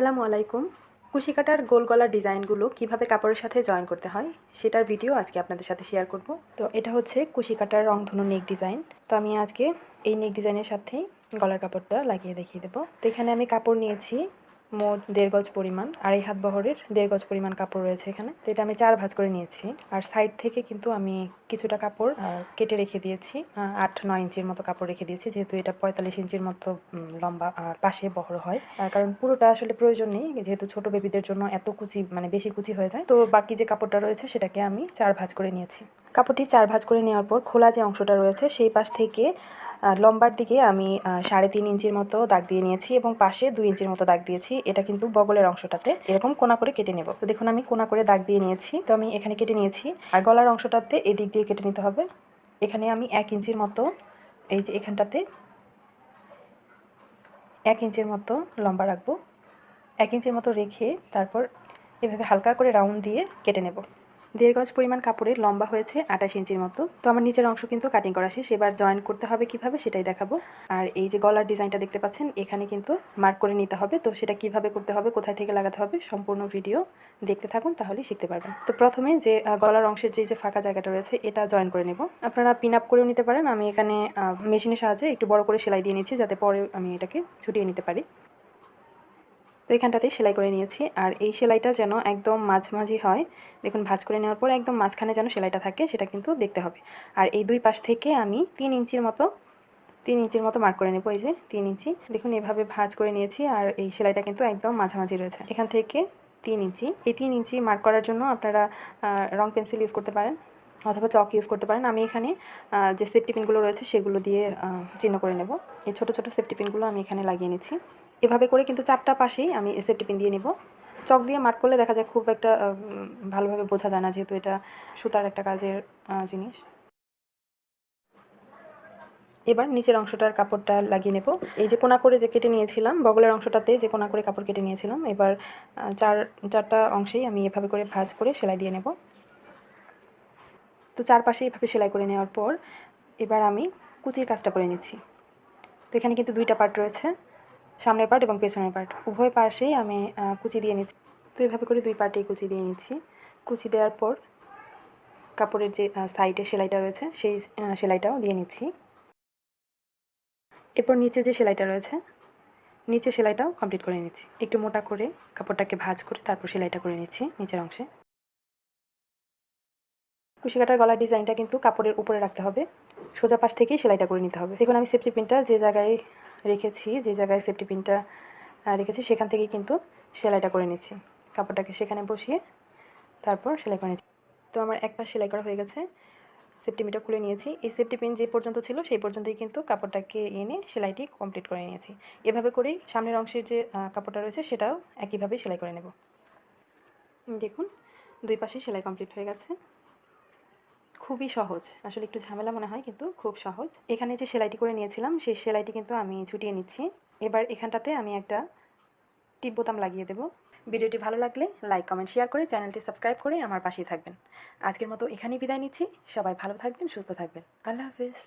আসসালামু আলাইকুম। কুশিকাটার গোল গলা ডিজাইনগুলো কীভাবে কাপড়ের সাথে জয়েন করতে হয় সেটার ভিডিও আজকে আপনাদের সাথে শেয়ার করব। তো এটা হচ্ছে কুশিকাটার রংধনু নেক ডিজাইন। তো আমি আজকে এই নেক ডিজাইনের সাথেই গলার কাপড়টা লাগিয়ে দেখিয়ে দেবো। তো এখানে আমি কাপড় নিয়েছি মোট দেড় গজ পরিমাণ, আড়াই হাত বহরের দেড় গজ পরিমাণ কাপড় রয়েছে এখানে। তো এটা আমি চার ভাঁজ করে নিয়েছি। আর সাইড থেকে কিন্তু আমি কিছুটা কাপড় কেটে রেখে দিয়েছি। আট নয় ইঞ্চির মতো কাপড় রেখে দিয়েছি, যেহেতু এটা পঁয়তাল্লিশ ইঞ্চির মতো লম্বা পাশে বহর হয়। কারণ পুরোটা আসলে প্রয়োজন নেই, যেহেতু ছোট বেবিদের জন্য এত কুচি মানে বেশি কুচি হয়ে যায়। তো বাকি যে কাপড়টা রয়েছে, সেটাকে আমি চার ভাঁজ করে নিয়েছি। কাপড়টি চার ভাঁজ করে নেওয়ার পর খোলা যে অংশটা রয়েছে, সেই পাশ থেকে লম্বার দিকে আমি সাড়ে তিন ইঞ্চির মতো দাগ দিয়ে নিয়েছি এবং পাশে দুই ইঞ্চির মতো দাগ দিয়েছি। এটা কিন্তু বগলের অংশটাতে। এরকম কোনা করে কেটে নেব। তো দেখুন, আমি কোনা করে দাগ দিয়ে নিয়েছি। তো আমি এখানে কেটে নিয়েছি। আর গলার অংশটাতে এই দিক দিয়ে কেটে নিতে হবে। এখানে আমি এক ইঞ্চির মতো, এই যে এখানটাতে, এক ইঞ্চির মতো লম্বা রাখব। এক ইঞ্চির মতো রেখে তারপর এভাবে হালকা করে রাউন্ড দিয়ে কেটে নেব। দেড় গজ পরিমাণ কাপড়ের লম্বা হয়েছে আঠাশ ইঞ্চির মতো। তো আমার নিচের অংশ কিন্তু কাটিং করা শেষ। এবার জয়েন করতে হবে কীভাবে সেটাই দেখাবো। আর এই যে গলার ডিজাইনটা দেখতে পাচ্ছেন, এখানে কিন্তু মার্ক করে নিতে হবে। তো সেটা কীভাবে করতে হবে, কোথায় থেকে লাগাতে হবে, সম্পূর্ণ ভিডিও দেখতে থাকুন, তাহলেই শিখতে পারবেন। তো প্রথমে যে গলার অংশের যে যে ফাঁকা জায়গাটা রয়েছে, এটা জয়েন করে নেব। আপনারা পিন আপ করেও নিতে পারেন। আমি এখানে মেশিনের সাহায্যে একটু বড় করে সেলাই দিয়ে নিচ্ছি, যাতে পরে আমি এটাকে ছুটিয়ে নিতে পারি। তো এখানটাতে সেলাই করে নিয়েছি। আর এই সেলাইটা যেন একদম মাঝামাঝি হয়, দেখুন ভাজ করে নেওয়ার পর একদম মাঝখানে যেন সেলাইটা থাকে, সেটা কিন্তু দেখতে হবে। আর এই দুই পাশ থেকে আমি তিন ইঞ্চির মতো, তিন ইঞ্চির মতো মার্ক করে নেব, এই যে তিন ইঞ্চি। দেখুন এভাবে ভাজ করে নিয়েছি আর এই সেলাইটা কিন্তু একদম মাঝামাঝি রয়েছে। এখান থেকে তিন ইঞ্চি। এই তিন ইঞ্চি মার্ক করার জন্য আপনারা রং পেন্সিল ইউজ করতে পারেন অথবা চক ইউজ করতে পারেন। আমি এখানে যে সেফটি পিনগুলো রয়েছে সেগুলো দিয়ে চিহ্ন করে নেব। এই ছোটো ছোটো সেফটি পিনগুলো আমি এখানে লাগিয়ে নিচ্ছি। এভাবে করে কিন্তু চারটা পাশেই আমি সেফটি পিন দিয়ে নেব। চক দিয়ে মার্ক করলে দেখা যায় খুব একটা ভালোভাবে বোঝা যায় না যেহেতু এটা সুতার একটা কাজের জিনিস। এবার নিচের অংশটার কাপড়টা লাগিয়ে নেব। এই যে কোনা করে যে কেটে নিয়েছিলাম, বগলের অংশটাতে যে কোনা করে কাপড় কেটে নিয়েছিলাম, এবার চার, চারটা অংশেই আমি এভাবে করে ভাজ করে সেলাই দিয়ে নেব। তো চারপাশে এভাবে সেলাই করে নেওয়ার পর এবার আমি কুচির কাজটা করে নিচ্ছি। তো এখানে কিন্তু দুইটা পার্ট রয়েছে। সামনের পার্ট এবং পেছনের পার্ট উভয় পাশেই আমি কুচি দিয়ে নিচ্ছি। তো এভাবে করে দুই পার্টেই কুচি দিয়ে নিচ্ছি। কুচি দেওয়ার পর কাপড়ের যে সাইডে সেলাইটা রয়েছে, সেই সেলাইটাও দিয়ে নিচ্ছি। এরপর নিচে যে সেলাইটা রয়েছে, নিচে সেলাইটাও কমপ্লিট করে নিচ্ছি। একটু মোটা করে কাপড়টাকে ভাজ করে তারপর সেলাইটা করে নিচ্ছি নিচের অংশে। কুশি কাটার গলার ডিজাইনটা কিন্তু কাপড়ের উপরে রাখতে হবে। সোজা পাশ থেকেই সেলাইটা করে নিতে হবে। দেখুন, আমি সেফটি পিনটা যে জায়গায় রেখেছি, যে জায়গায় সেফটি পিনটা রেখেছি, সেখান থেকেই কিন্তু সেলাইটা করে নিচ্ছি। কাপড়টাকে সেখানে বসিয়ে তারপর সেলাই করে নিচ্ছি। তো আমার এক পাশ সেলাই করা হয়ে গেছে। সেফটি পিনটা খুলে নিয়েছি। এই সেফটি পিন যে পর্যন্ত ছিল, সেই পর্যন্তই কিন্তু কাপড়টাকে এনে সেলাইটি কমপ্লিট করে নিয়েছি। এভাবে করেই সামনের অংশের যে কাপড়টা রয়েছে, সেটাও একইভাবেই সেলাই করে নেব। দেখুন, দুই পাশে সেলাই কমপ্লিট হয়ে গেছে। খুবই সহজ। আসলে একটু ঝামেলা মনে হয়, কিন্তু খুব সহজ। এখানে যে সেলাইটি করে নিয়েছিলাম, সেই সেলাইটি কিন্তু আমি ছুটিয়ে নিচ্ছি। এবার এখানটাতে আমি একটা টিপ বোতাম লাগিয়ে দেবো। ভিডিওটি ভালো লাগলে লাইক, কমেন্ট, শেয়ার করে চ্যানেলটি সাবস্ক্রাইব করে আমার পাশেই থাকবেন। আজকের মতো এখানেই বিদায় নিচ্ছি। সবাই ভালো থাকবেন, সুস্থ থাকবেন। আল্লাহ হাফেজ।